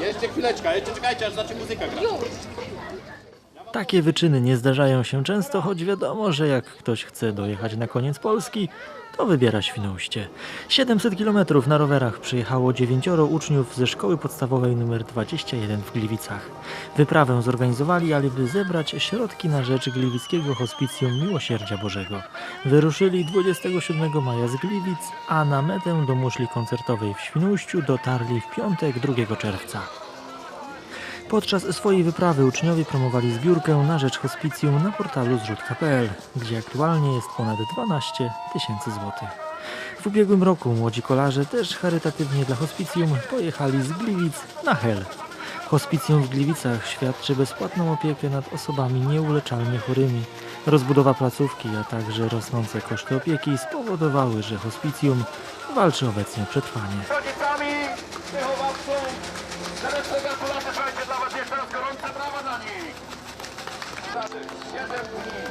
Jeszcze chwileczkę, jeszcze czekajcie, aż zacznie muzyka grać. Takie wyczyny nie zdarzają się często, choć wiadomo, że jak ktoś chce dojechać na koniec Polski, to wybiera Świnoujście. 700 km na rowerach przyjechało dziewięcioro uczniów ze szkoły podstawowej nr 21 w Gliwicach. Wyprawę zorganizowali, aby zebrać środki na rzecz Gliwickiego Hospicjum Miłosierdzia Bożego. Wyruszyli 27 maja z Gliwic, a na metę do muszli koncertowej w Świnoujściu dotarli w piątek 2 czerwca. Podczas swojej wyprawy uczniowie promowali zbiórkę na rzecz hospicjum na portalu zrzutka.pl, gdzie aktualnie jest ponad 12 tysięcy złotych. W ubiegłym roku młodzi kolarze też charytatywnie dla hospicjum pojechali z Gliwic na Hel. Hospicjum w Gliwicach świadczy bezpłatną opiekę nad osobami nieuleczalnie chorymi. Rozbudowa placówki, a także rosnące koszty opieki spowodowały, że hospicjum walczy obecnie o przetrwanie. Rodzicami, wychowawców, serdeczne gratulacje, słuchajcie, dla was jeszcze raz gorące brawa dla nich. Siedem